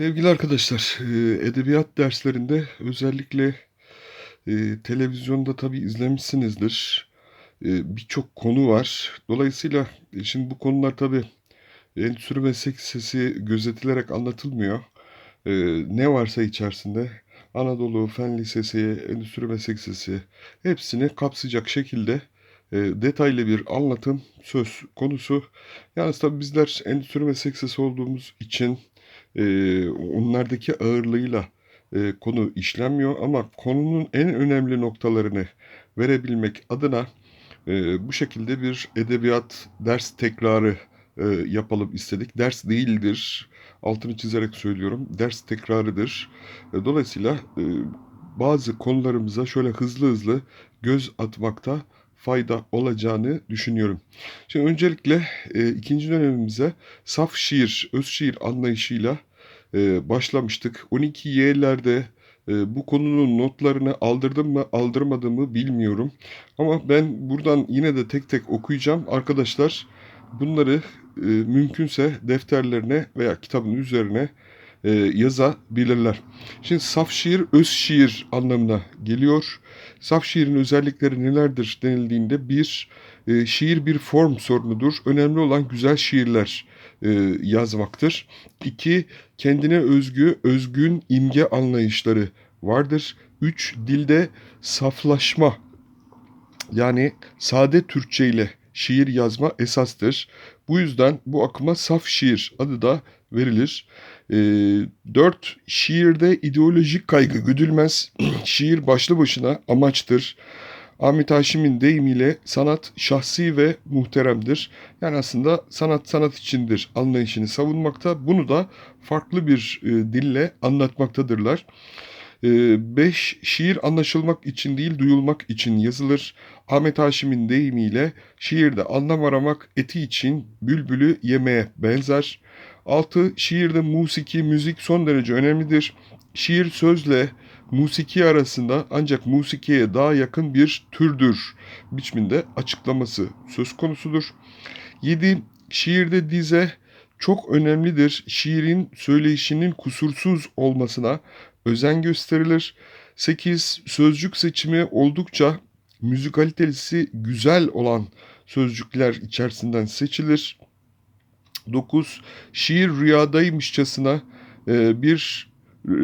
Sevgili arkadaşlar, e, edebiyat derslerinde özellikle e, televizyonda tabii izlemişsinizdir. E, birçok konu var. Dolayısıyla şimdi bu konular tabii endüstri meslek lisesi gözetilerek anlatılmıyor. Ne varsa içerisinde Anadolu Fen Lisesi, Endüstri Meslek Lisesi hepsini kapsayacak şekilde detaylı bir anlatım söz konusu. Yalnız tabii bizler Endüstri Meslek Lisesi olduğumuz için e, onlardaki ağırlığıyla e, konu işlenmiyor ama konunun en önemli noktalarını verebilmek adına e, bu şekilde bir edebiyat ders tekrarı e, yapalım istedik. Ders değildir. Altını çizerek söylüyorum. Ders tekrarıdır. E, dolayısıyla e, bazı konularımıza şöyle hızlı hızlı göz atmakta fayda olacağını düşünüyorum. Şimdi öncelikle e, ikinci dönemimize saf şiir, öz şiir anlayışıyla e, başlamıştık. 12Y'lerde e, bu konunun notlarını aldırdım mı aldırmadım mı bilmiyorum. Ama ben buradan yine de tek tek okuyacağım. Arkadaşlar bunları e, mümkünse defterlerine veya kitabın üzerine e, yazabilirler. Şimdi saf şiir öz şiir anlamına geliyor. Saf şiirin özellikleri nelerdir denildiğinde bir e, şiir bir form sorunudur. Önemli olan güzel şiirler e, yazmaktır. İki kendine özgü özgün imge anlayışları vardır. Üç dilde saflaşma yani sade Türkçe ile şiir yazma esastır. Bu yüzden bu akıma saf şiir adı da verilir. E, 4. Şiirde ideolojik kaygı güdülmez. Şiir başlı başına amaçtır. Ahmet Haşim'in deyimiyle sanat şahsi ve muhteremdir. Yani aslında sanat sanat içindir anlayışını savunmakta. Bunu da farklı bir e, dille anlatmaktadırlar. 5. Şiir anlaşılmak için değil duyulmak için yazılır. Ahmet Haşim'in deyimiyle şiirde anlam aramak eti için bülbülü yemeye benzer. 6. Şiirde musiki, müzik son derece önemlidir. Şiir sözle musiki arasında ancak musikiye daha yakın bir türdür biçiminde açıklaması söz konusudur. 7. Şiirde dize çok önemlidir. Şiirin söyleyişinin kusursuz olmasına özen gösterilir. 8. Sözcük seçimi oldukça müzikalitesi güzel olan sözcükler içerisinden seçilir. 9. Şiir rüyadaymışçasına e, bir e,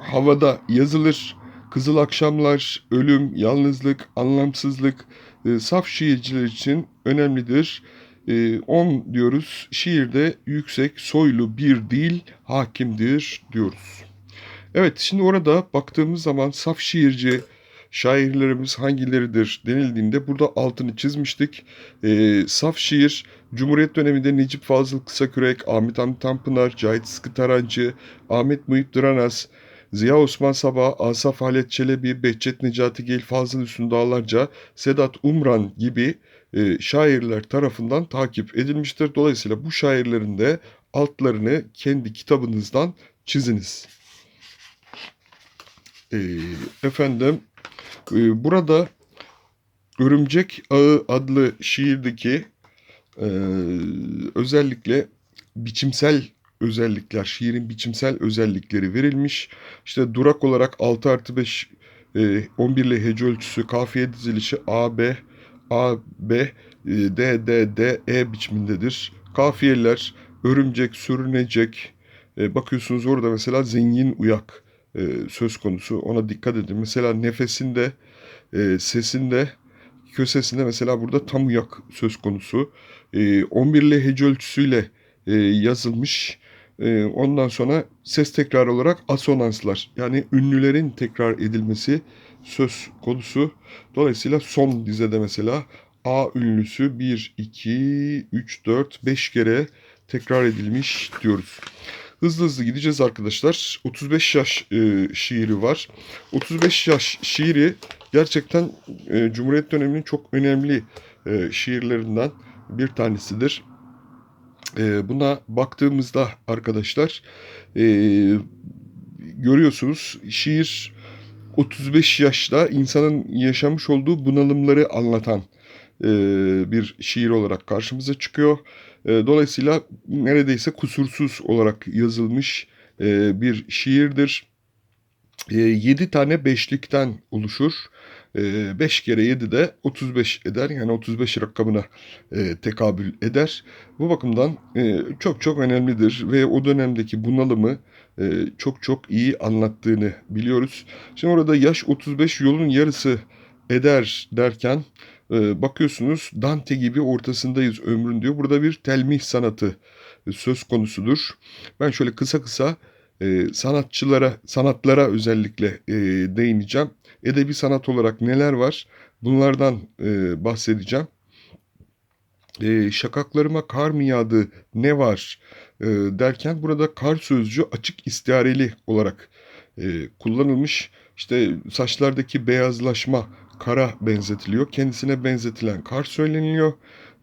havada yazılır. Kızıl akşamlar, ölüm, yalnızlık, anlamsızlık e, saf şiirciler için önemlidir. 10 diyoruz. Şiirde yüksek, soylu bir dil hakimdir diyoruz. Evet, şimdi orada baktığımız zaman saf şiirci şairlerimiz hangileridir denildiğinde burada altını çizmiştik. E, saf şiir Cumhuriyet döneminde Necip Fazıl Kısakürek, Ahmet Hamdi Tanpınar, Cahit Sıkı Tarancı, Ahmet Muhip Dıranas, Ziya Osman Sabah, Asaf Halet Çelebi, Behçet Necati Gel, Fazıl Hüsnü Dağlarca, Sedat Umran gibi e, şairler tarafından takip edilmiştir. Dolayısıyla bu şairlerin de altlarını kendi kitabınızdan çiziniz. E, efendim e, burada Örümcek Ağı adlı şiirdeki e, özellikle biçimsel özellikler, şiirin biçimsel özellikleri verilmiş. İşte durak olarak 6 artı 5 e, 11'li hece ölçüsü, kafiye dizilişi A, B, A, B, e, D, D, D, E biçimindedir. Kafiyeler, örümcek, sürünecek. E, bakıyorsunuz orada mesela zengin uyak e, söz konusu. Ona dikkat edin. Mesela nefesinde, e, sesinde, kösesinde mesela burada tam uyak söz konusu. E, 11'li hece ölçüsüyle e, yazılmış. E, ondan sonra ses tekrar olarak asonanslar yani ünlülerin tekrar edilmesi söz konusu. Dolayısıyla son dizede mesela A ünlüsü 1, 2, 3, 4, 5 kere tekrar edilmiş diyoruz. Hızlı hızlı gideceğiz arkadaşlar. 35 yaş e, şiiri var. 35 yaş şiiri gerçekten e, Cumhuriyet döneminin çok önemli e, şiirlerinden bir tanesidir. E, buna baktığımızda arkadaşlar e, görüyorsunuz şiir 35 yaşta insanın yaşamış olduğu bunalımları anlatan bir şiir olarak karşımıza çıkıyor. Dolayısıyla neredeyse kusursuz olarak yazılmış bir şiirdir. 7 tane beşlikten oluşur. 5 kere 7 de 35 eder. Yani 35 rakamına tekabül eder. Bu bakımdan çok çok önemlidir ve o dönemdeki bunalımı çok çok iyi anlattığını biliyoruz. Şimdi orada yaş 35 yolun yarısı eder derken e, bakıyorsunuz Dante gibi ortasındayız ömrün diyor. Burada bir telmih sanatı söz konusudur. Ben şöyle kısa kısa e, sanatçılara, sanatlara özellikle e, değineceğim. Edebi sanat olarak neler var? Bunlardan e, bahsedeceğim. Şakaklarıma kar mı yağdı, ne var derken burada kar sözcüğü açık istiareli olarak kullanılmış. İşte saçlardaki beyazlaşma kara benzetiliyor. Kendisine benzetilen kar söyleniliyor.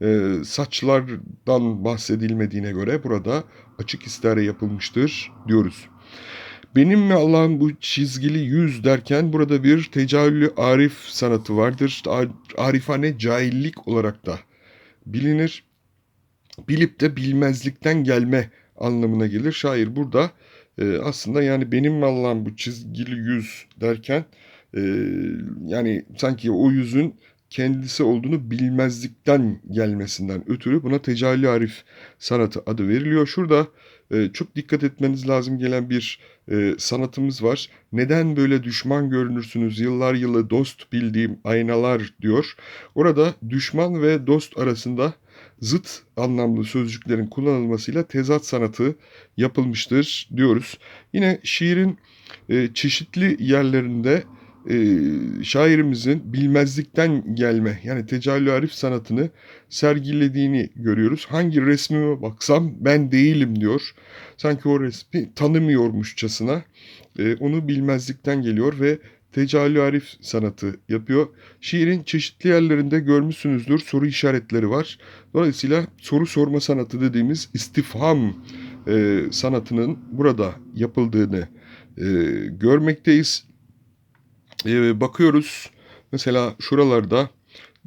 E, saçlardan bahsedilmediğine göre burada açık istare yapılmıştır diyoruz. Benim mi Allah'ım bu çizgili yüz derken burada bir tecahüllü arif sanatı vardır. Arifane cahillik olarak da bilinir. Bilip de bilmezlikten gelme anlamına gelir. Şair burada e, aslında yani benim mi Allah'ım bu çizgili yüz derken e, yani sanki o yüzün kendisi olduğunu bilmezlikten gelmesinden ötürü buna tecali arif sanatı adı veriliyor. Şurada e, çok dikkat etmeniz lazım gelen bir e, sanatımız var. Neden böyle düşman görünürsünüz yıllar yılı dost bildiğim aynalar diyor. Orada düşman ve dost arasında zıt anlamlı sözcüklerin kullanılmasıyla tezat sanatı yapılmıştır diyoruz. Yine şiirin e, çeşitli yerlerinde e, şairimizin bilmezlikten gelme yani tecallü arif sanatını sergilediğini görüyoruz. Hangi resmime baksam ben değilim diyor. Sanki o resmi tanımıyormuşçasına e, onu bilmezlikten geliyor ve tecallü arif sanatı yapıyor. Şiirin çeşitli yerlerinde görmüşsünüzdür soru işaretleri var. Dolayısıyla soru sorma sanatı dediğimiz istifham e, sanatının burada yapıldığını e, görmekteyiz e, bakıyoruz mesela şuralarda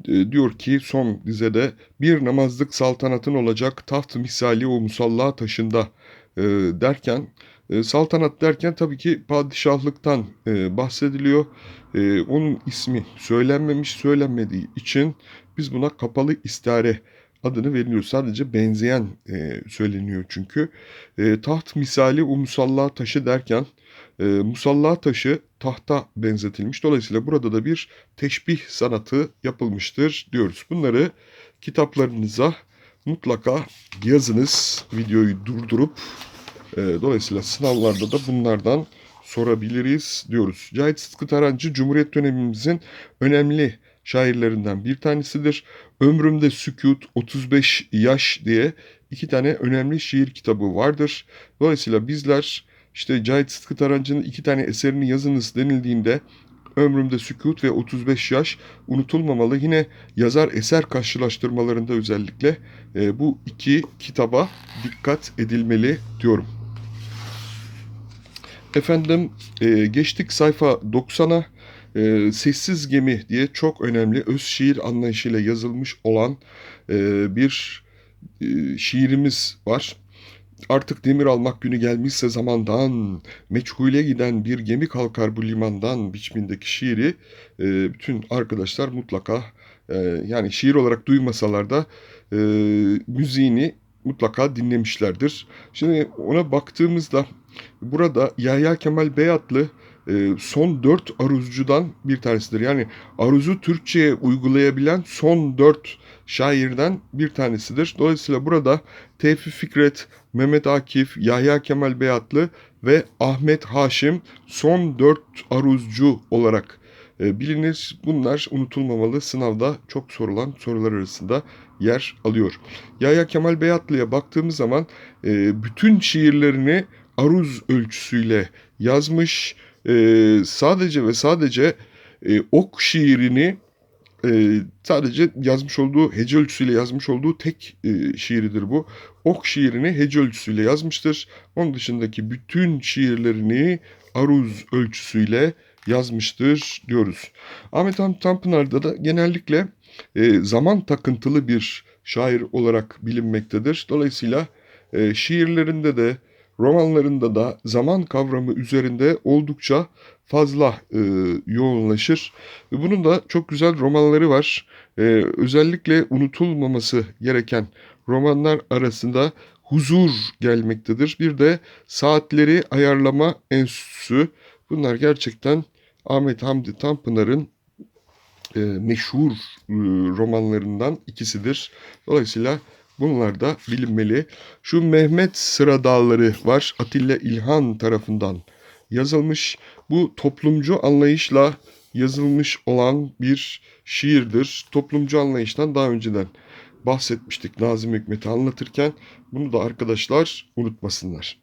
e, diyor ki son dizede bir namazlık saltanatın olacak taht misali o musalla taşında e, derken e, saltanat derken tabii ki padişahlıktan e, bahsediliyor. E, onun ismi söylenmemiş söylenmediği için biz buna kapalı istare adını veriliyor. Sadece benzeyen e, söyleniyor çünkü. E, taht misali o musalla taşı derken e, musalla taşı tahta benzetilmiş. Dolayısıyla burada da bir teşbih sanatı yapılmıştır diyoruz. Bunları kitaplarınıza mutlaka yazınız. Videoyu durdurup e, dolayısıyla sınavlarda da bunlardan sorabiliriz diyoruz. Cahit Sıtkı Tarancı Cumhuriyet dönemimizin önemli şairlerinden bir tanesidir. Ömrümde Sükut 35 Yaş diye iki tane önemli şiir kitabı vardır. Dolayısıyla bizler işte Cahit Sıtkı Tarancı'nın iki tane eserini yazınız denildiğinde Ömrümde Sükut ve 35 Yaş unutulmamalı. Yine yazar eser karşılaştırmalarında özellikle e, bu iki kitaba dikkat edilmeli diyorum. Efendim e, geçtik sayfa 90'a. E, Sessiz Gemi diye çok önemli öz şiir anlayışıyla yazılmış olan e, bir e, şiirimiz var. Artık demir almak günü gelmişse zamandan, meçhule giden bir gemi kalkar bu limandan biçimindeki şiiri e, bütün arkadaşlar mutlaka e, yani şiir olarak duymasalar da e, müziğini mutlaka dinlemişlerdir. Şimdi ona baktığımızda burada Yahya Kemal Beyatlı e, son dört aruzcudan bir tanesidir. Yani aruzu Türkçe'ye uygulayabilen son dört şairden bir tanesidir. Dolayısıyla burada Tevfik Fikret, Mehmet Akif, Yahya Kemal Beyatlı ve Ahmet Haşim son dört aruzcu olarak e, bilinir. Bunlar unutulmamalı. Sınavda çok sorulan sorular arasında yer alıyor. Yahya Kemal Beyatlı'ya baktığımız zaman e, bütün şiirlerini aruz ölçüsüyle yazmış. E, sadece ve sadece e, ok şiirini e, sadece yazmış olduğu hece ölçüsüyle yazmış olduğu tek e, şiiridir bu. Ok şiirini hece ölçüsüyle yazmıştır. Onun dışındaki bütün şiirlerini aruz ölçüsüyle yazmıştır diyoruz. Ahmet Hamit Tanpınar'da da genellikle e, zaman takıntılı bir şair olarak bilinmektedir. Dolayısıyla e, şiirlerinde de romanlarında da zaman kavramı üzerinde oldukça fazla e, yoğunlaşır. Bunun da çok güzel romanları var. E, özellikle unutulmaması gereken romanlar arasında Huzur gelmektedir. Bir de Saatleri Ayarlama Enstitüsü. Bunlar gerçekten Ahmet Hamdi Tanpınar'ın e, meşhur e, romanlarından ikisidir. Dolayısıyla bunlar da bilinmeli. Şu Mehmet Sıra Dağları var. Atilla İlhan tarafından yazılmış. Bu toplumcu anlayışla yazılmış olan bir şiirdir. Toplumcu anlayıştan daha önceden bahsetmiştik Nazım Hikmet'i anlatırken. Bunu da arkadaşlar unutmasınlar.